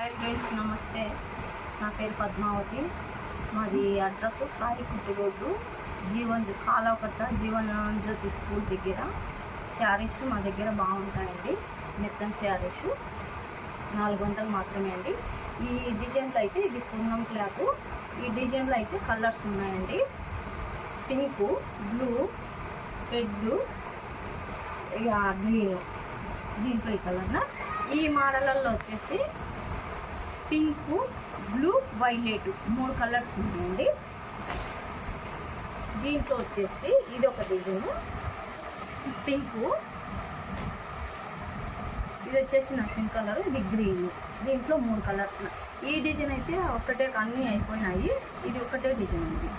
Hi friends నమస్తే. నా పేరు పద్మావతి. మాది అడ్రస్ సాయి కుట్టి రోడ్డు జీవన్ కాలవకట్ట జీవన జ్యోతి స్కూల్ దగ్గర. శారీస్ మా దగ్గర బాగుంటాయండి మెత్తన్ శారీస్. నాలుగు వందలు మాత్రమే అండి. ఈ డిజైన్లో అయితే ఇది పూర్ణం క్లాత్. ఈ డిజైన్లో అయితే కలర్స్ ఉన్నాయండి. పింకు బ్లూ రెడ్ ఇక గ్రీన్. దీంట్లో ఈ కలర్న? ఈ మోడలల్లో వచ్చేసి పింక్ బ్లూ వైలెట్ మూడు కలర్స్ ఉన్నాయండి దీంట్లో వచ్చేసి ఇది ఒక డిజైన్. పింక్. ఇది వచ్చేసి నా పింక్ కలర్ ఇది గ్రీన్. దీంట్లో మూడు కలర్స్ ఉన్నాయి. ఈ డిజైన్ అయితే ఒక్కటే అన్నీ అయిపోయినాయి. ఇది ఒకటే డిజైన్ అండి.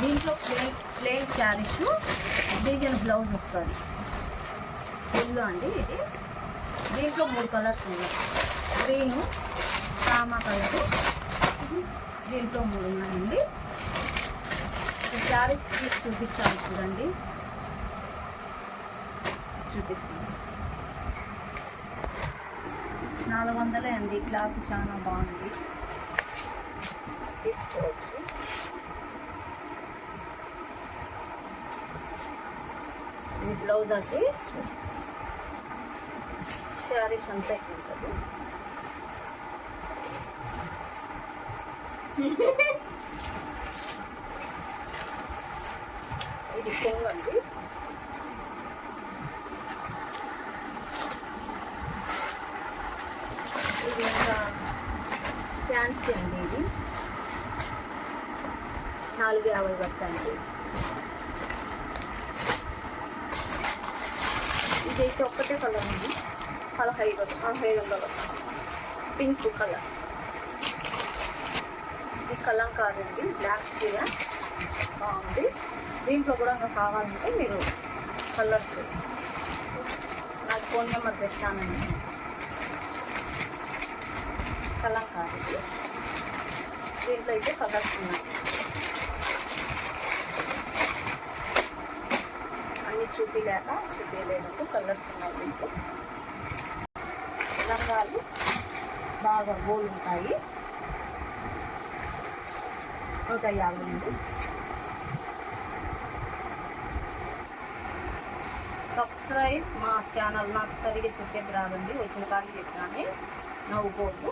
దీంట్లో plain plain saris design blouse వస్తుంది. ఫుల్ అండి ఇది. దీంట్లో మూడు కలర్స్ ఉన్నాయి. గ్రీను రామా కలరు దీంట్లో మూడు ఉన్నాయండి. శారీస్ తీసి చూపించాలి చూడండి. చూపిస్తాను. నాలుగు వందలే అండి క్లాత్ చాలా బాగుంది. తీసుకోవచ్చు. ఇది బ్లౌజ్ అంటే శారీస్ అంతా ఉంటుంది ఇది. కొంగు అండి ఇది ఇంకా ఫ్యాన్సీ అండి ఇది. నాలుగు యాభై పడతాయండి ఇది అయితే ఒక్కటే కలర్ ఉంది పదహైదు పదహైదు వందలు. Pink colour. ఇది కలంకారీ అండి బ్లాక్ చీర. బాగుంది. దీంట్లో కూడా ఇంకా కావాలంటే మీరు కలర్స్ నాకు ఫోన్ నెంబర్ పెట్టానండి. కలంకారీ దీంట్లో అయితే కలర్స్ ఉన్నాయి. అన్నీ చూపించలేక చూపించలేనట్టు కలర్స్ ఉన్నాయి దీంట్లో రంగాలు బాగా గోల్ ఉంటాయి. నూట యాభై నుండి సబ్స్క్రైబ్ మా ఛానల్ నాకు సరిగ్గా చెప్పేది రాదండి వచ్చిన కానీ చెప్పినానే నవ్వుకోవద్దు.